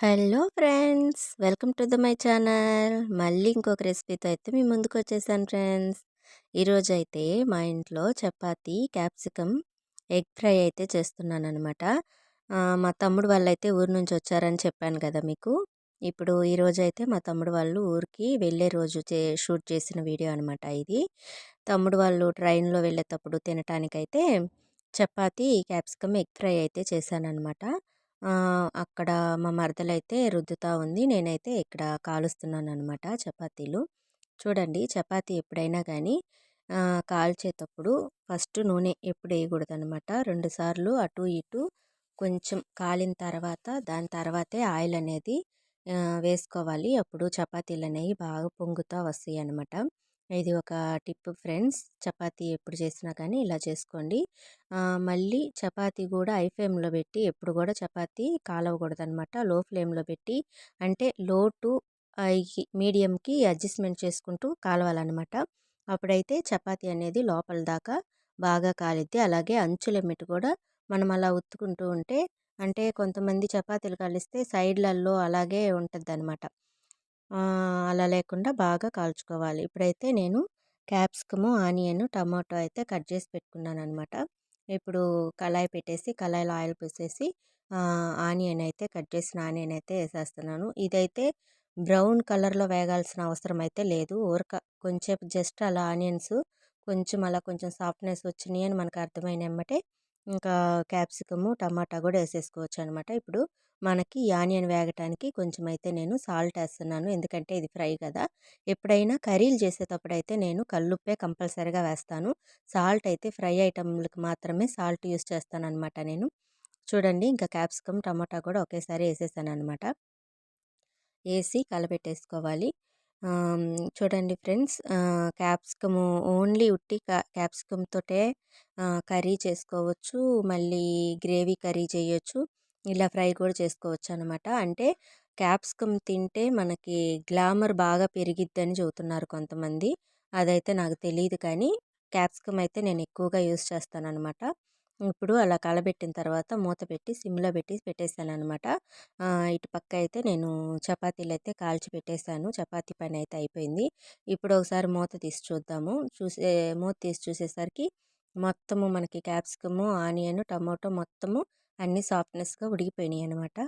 Hello friends welcome to the my channel. మళ్ళీ ఇంకొక రెసిపీతో అయితే మీ ముందుకు వచ్చేసాను ఫ్రెండ్స్. ఈరోజు అయితే మా ఇంట్లో చపాతి క్యాప్సికమ్ ఎగ్ ఫ్రై అయితే చేస్తున్నాను అనమాట మా తమ్ముడు వాళ్ళు అయితే ఊరు నుంచి వచ్చారని చెప్పాను కదా మీకు. ఇప్పుడు ఈరోజు అయితే మా తమ్ముడు వాళ్ళు ఊరికి వెళ్ళే రోజు చే షూట్ చేసిన వీడియో అనమాట ఇది. తమ్ముడు వాళ్ళు ట్రైన్లో వెళ్ళేటప్పుడు తినటానికైతే చపాతి క్యాప్సికమ్ ఎగ్ ఫ్రై అయితే చేశాను అనమాట అక్కడ మా మరదలైతే రుద్దుతా ఉంది. నేనైతే ఇక్కడ కాలుస్తున్నాను అనమాట చపాతీలు. చూడండి చపాతీ ఎప్పుడైనా కానీ కాల్చేటప్పుడు ఫస్ట్ నూనె ఎప్పుడు వేయకూడదు అనమాట రెండుసార్లు అటు ఇటు కొంచెం కాలిన తర్వాత దాని తర్వాతే ఆయిల్ అనేది వేసుకోవాలి. అప్పుడు చపాతీలు అనేవి బాగా పొంగుతూ వస్తాయి అనమాట ఇది ఒక టిప్ ఫ్రెండ్స్. చపాతీ ఎప్పుడు చేసినా కానీ ఇలా చేసుకోండి. మళ్ళీ చపాతీ కూడా ఐ ఫ్లేమ్లో పెట్టి ఎప్పుడు కూడా చపాతీ కాలవకూడదు అనమాట లో ఫ్లేమ్లో పెట్టి అంటే లో టు మీడియంకి అడ్జస్ట్మెంట్ చేసుకుంటూ కాలవాలన్నమాట అప్పుడైతే చపాతీ అనేది లోపల దాకా బాగా కాలిద్ది. అలాగే అంచుల మెట్టు కూడా మనం అలా ఉత్తుకుంటూ ఉంటే అంటే కొంతమంది చపాతీలు కలిస్తే సైడ్లలో అలాగే ఉంటుంది అనమాట అలా లేకుండా బాగా కాల్చుకోవాలి. ఇప్పుడైతే నేను క్యాప్సికము ఆనియన్ టమాటో అయితే కట్ చేసి పెట్టుకున్నాను అనమాట ఇప్పుడు కళాయి పెట్టేసి కళాయిలో ఆయిల్ పోసేసి ఆనియన్ అయితే కట్ చేసిన ఆనియన్ అయితే వేసేస్తున్నాను. ఇదైతే బ్రౌన్ కలర్లో వేగాల్సిన అవసరం అయితే లేదు. ఊరక కొంచెం జస్ట్ అలా ఆనియన్స్ కొంచెం అలా కొంచెం సాఫ్ట్నెస్ వచ్చినాయి అని మనకు అర్థమైన ఎమ్మటే ఇంకా క్యాప్సికము టమాటా కూడా వేసేసుకోవచ్చు అనమాట ఇప్పుడు మనకి ఆనియన్ వేగటానికి కొంచెం అయితే నేను సాల్ట్ వేస్తున్నాను. ఎందుకంటే ఇది ఫ్రై కదా. ఎప్పుడైనా కర్రీలు చేసేటప్పుడు అయితే నేను కల్లుప్పే కంపల్సరీగా వేస్తాను. సాల్ట్ అయితే ఫ్రై ఐటమ్లకు మాత్రమే సాల్ట్ యూస్ చేస్తాను అనమాట నేను. చూడండి ఇంకా క్యాప్సికమ్ టమాటా కూడా ఒకేసారి వేసేసాను అనమాట వేసి కలపెట్టేసుకోవాలి చూడండి ఫ్రెండ్స్ క్యాప్సికము ఓన్లీ ఉట్టి క్యాప్సికమ్ తోటే కర్రీ చేసుకోవచ్చు మళ్ళీ గ్రేవీ కర్రీ చేయొచ్చు ఇలా ఫ్రై కూడా చేసుకోవచ్చు అనమాట అంటే క్యాప్సికమ్ తింటే మనకి గ్లామర్ బాగా పెరిగిద్దని చెబుతున్నారు కొంతమంది అదైతే నాకు తెలియదు కానీ క్యాప్సికమ్ అయితే నేను ఎక్కువగా యూస్ చేస్తాను అనమాట ఇప్పుడు అలా కలబెట్టిన తర్వాత మూత పెట్టి సిమ్లో పెట్టి పెట్టేశాను అనమాట ఇటు పక్క అయితే నేను చపాతీలు అయితే కాల్చి పెట్టేశాను. చపాతీ పని అయితే అయిపోయింది. ఇప్పుడు ఒకసారి మూత తీసి చూద్దాము. చూసే మూత తీసి చూసేసరికి మొత్తము మనకి క్యాప్సికము ఆనియన్ టమాటో మొత్తము అన్నీ సాఫ్ట్నెస్గా ఉడికిపోయినాయి అనమాట